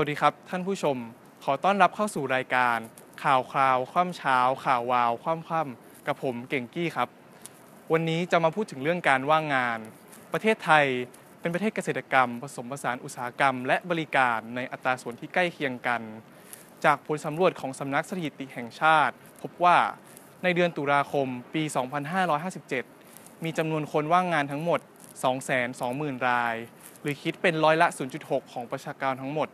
วัสดีครับ ท่านผู้ชม ขอต้อนรับเข้าสู่รายการ ข่าวคราวคว่ำเช้า ข่าววาวคว่ำคว่ำกับผมเก่งกี้ครับ วันนี้จะมาพูดถึงเรื่องการว่างงาน ประเทศไทยเป็นประเทศเกษตรกรรม ผสมผสานอุตสาหกรรม และบริการในอัตราส่วนที่ใกล้เคียงกัน จากผลสำรวจของสำนักสถิติแห่งชาติ พบว่าในเดือนตุลาคมปี 2557 มีจำนวนคนว่างงานทั้งหมด 220,000 ราย หรือคิดเป็นร้อยละ 0.6 ของประชากรทั้งหมด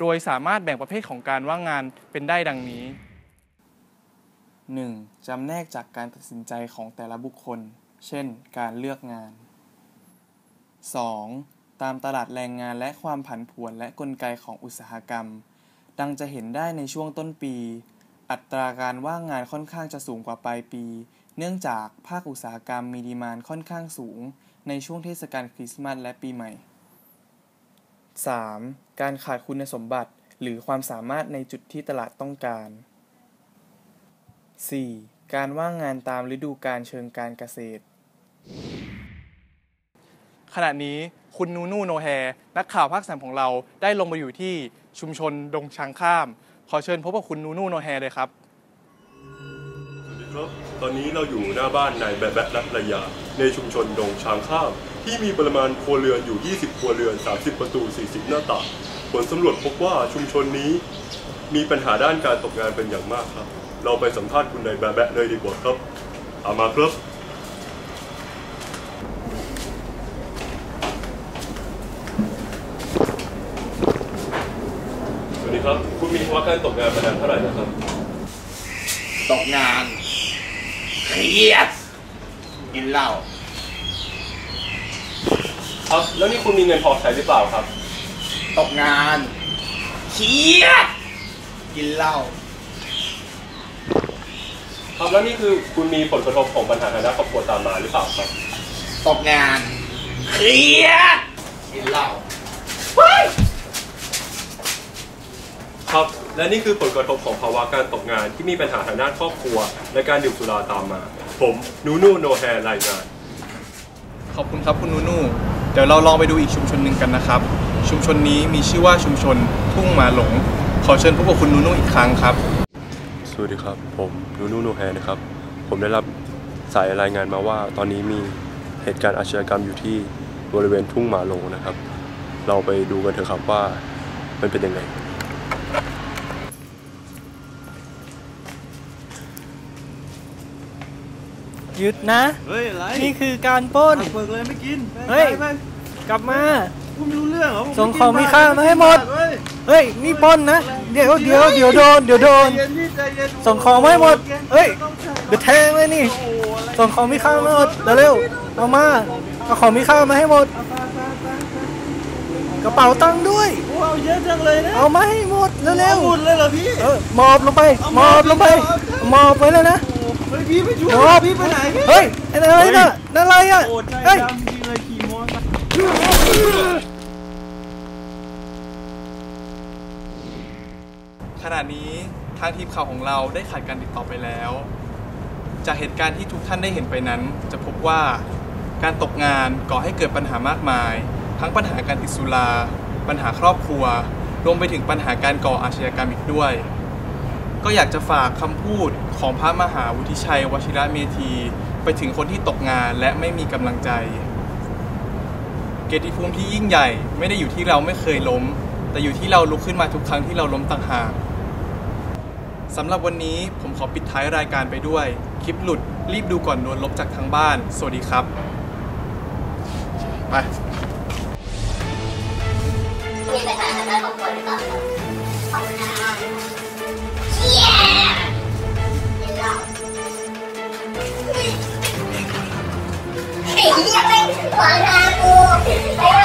โดยสามารถแบ่งประเภทของการว่างงานเป็นได้ดังนี้ 1. จำแนกจากการตัดสินใจของแต่ละบุคคล เช่น การเลือกงาน 2. ตามตลาดแรงงานและความผันผวนและกลไกของอุตสาหกรรม ดังจะเห็นได้ในช่วงต้นปี อัตราการว่างงานค่อนข้างจะสูงกว่าปลายปี เนื่องจากภาคอุตสาหกรรมมีดีมานค่อนข้างสูง ในช่วงเทศกาลคริสต์มาสและปีใหม่ 3. การขาดคุณสมบัติหรือความสามารถในจุดที่ตลาดต้องการ 4. การว่างงานตามฤดูกาลเชิงการเกษตร ขณะนี้คุณนูนูโนแฮนักข่าวภาคสามของเราได้ลงมาอยู่ที่ชุมชนดงช้างข้าม ขอเชิญพบกับคุณนูนูโนแฮเลยครับ สวัสดีครับ ตอนนี้เราอยู่หน้าบ้านนายแบะแบะรัตระยา ในชุมชนดงช้างข้าม ที่มีปริมาณครัวเรือนอยู่ 20 ครัวเรือน 30 ประตู 40 หน้าต่างผลสำรวจพบว่าชุมชนนี้ มีปัญหาด้านการตกงานเป็นอย่างมากครับ เราไปสัมภาษณ์คุณนายแบะแบะเลยดีกว่าครับเอามาครับสวัสดีครับ คุณมีภาวะการตกงานมานานเท่าไหร่นะครับ ตกงานเครียดกินเหล้า ครับแล้วนี่คุณมีเงินพอใช้หรือเปล่าครับ ตกงานเครียดกินเหล้าครับแล้วนี่คือคุณมีผลกระทบของปัญหาทางด้านครอบครัวตามมาหรือเปล่าครับ ตกงานเครียดกินเหล้าครับ และนี่คือผลกระทบของภาวะการตกงานที่มีปัญหาทางด้านครอบครัว และการดื่มสุราตามมา ผมนูนูโนแฮรายงาน ขอบคุณครับคุณนูนู เดี๋ยวเราลองไปดูอีกชุมชนหนึ่งกันนะครับ ชุมชนนี้มีชื่อว่าชุมชนทุ่งหมาหลง ขอเชิญพบกับคุณนูนูอีกครั้งครับ สวัสดีครับ ผมนูนูโนแฮนะครับ ผมได้รับสายรายงานมาว่า ตอนนี้มีเหตุการณ์อาชญากรรมอยู่ที่บริเวณทุ่งหมาหลงนะครับ เราไปดูกันเถอะครับว่ามันเป็นยังไง ยุดนะ เฮ้ยอะไรนี่คือการปล้น เปิดเลยไม่กินไปเฮ้ยไปไปกลับมากูไม่รู้เรื่องเหรอผส่งไกินของมีค่ามาให้หมด เฮ้ยเฮ้ยนี่ปล้นนะ เดี๋ยวเดี๋ยวเดี๋ยวโดนเดี๋ยวโดน ใจเย็นพี่ใจเย็นส่งของมาให้หมด เฮ้ยต้องใช้เดี๋ยวแทงเลยนี่ โอ้โหอะไรส่งของมีค่ามาหมดเร็วๆเอามาเอาของมีค่ามาให้หมดไปไปไปไปกระเป๋าตังค์ด้วย โอ้เอาเยอะจังเลยนะเอามาให้หมดเร็วหมดเลยเหรอพี่ ๆเออหมอบลงไปหมอบลงไปหมอบไปเลยนะโอ้ เฮ้ยพี่ไม่ช่วยหมอบพี่ไปไหนพี่เฮ้ยอะไรน่ะนั่นอะไรอะโอ้ใจเฮ้ยดำจริงเลยขี่มอเตอร์ไซค์ขณะนี้ทางทีมข่าวของเราได้ขาดการติดต่อไปแล้ว จากเหตุการณ์ที่ทุกท่านได้เห็นไปนั้น จะพบว่าการตกงานก่อให้เกิดปัญหามากมาย ทั้งปัญหาการติดสุรา ปัญหาครอบครัว รวมไปถึงปัญหาการก่ออาชญากรรมอีกด้วย ก็อยากจะฝากคำพูดของพระมหาวุฒิชัยวชิระเมธี ไปถึงคนที่ตกงานและไม่มีกำลังใจ เกียรติภูมิที่ยิ่งใหญ่ ไม่ได้อยู่ที่เราไม่เคยล้ม แต่อยู่ที่เราลุกขึ้นมาทุกครั้งที่เราล้มต่างหากสำหรับวันนี้ผมขอปิดท้ายรายการไปด้วย คลิปหลุดรีบดูก่อนโดนลบจากทางบ้าน สวัสดีครับ ไป 黄大哥。